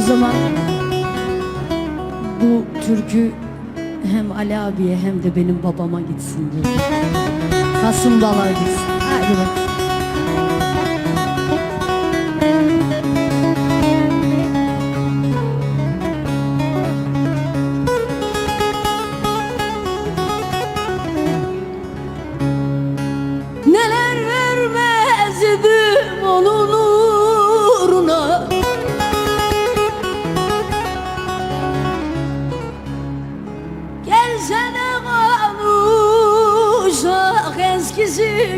O zaman bu türkü hem Ali abiye hem de benim babama gitsin diyor. Kasım Bala gitsin. Hadi bak. Neler vermezdim onun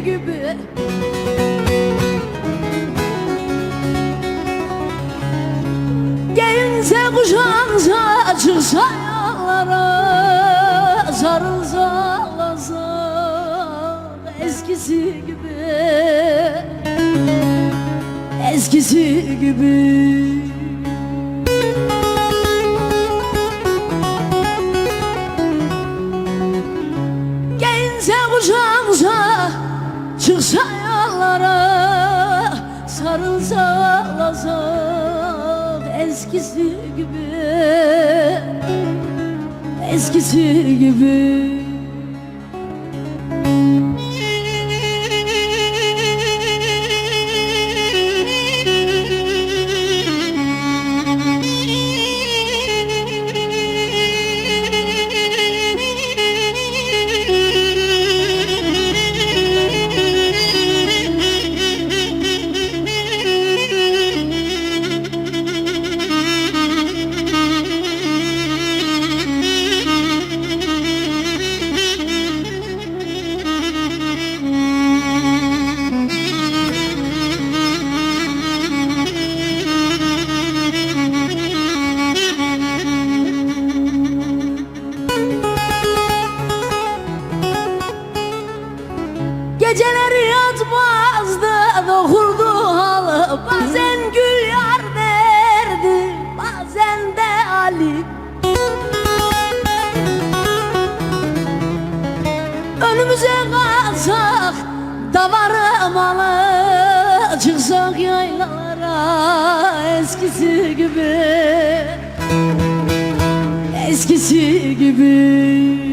gibi. Gelinse kuşansa çıksa yollara Sarılsa eskisi gibi Eskisi gibi Çıksa yollara Sarılsa ağlasa Eskisi gibi Eskisi gibi Geceleri yatmazdı dokurdu halı. Bazen gül yar derdi bazen de Ali. Önümüze kalsak davarı malı. Çıksak yaylalara eskisi gibi. Eskisi gibi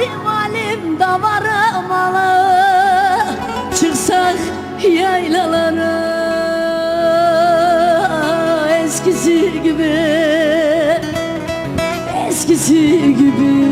alim alim davarı malı Çıksak yaylalara Eskisi gibi Eskisi gibi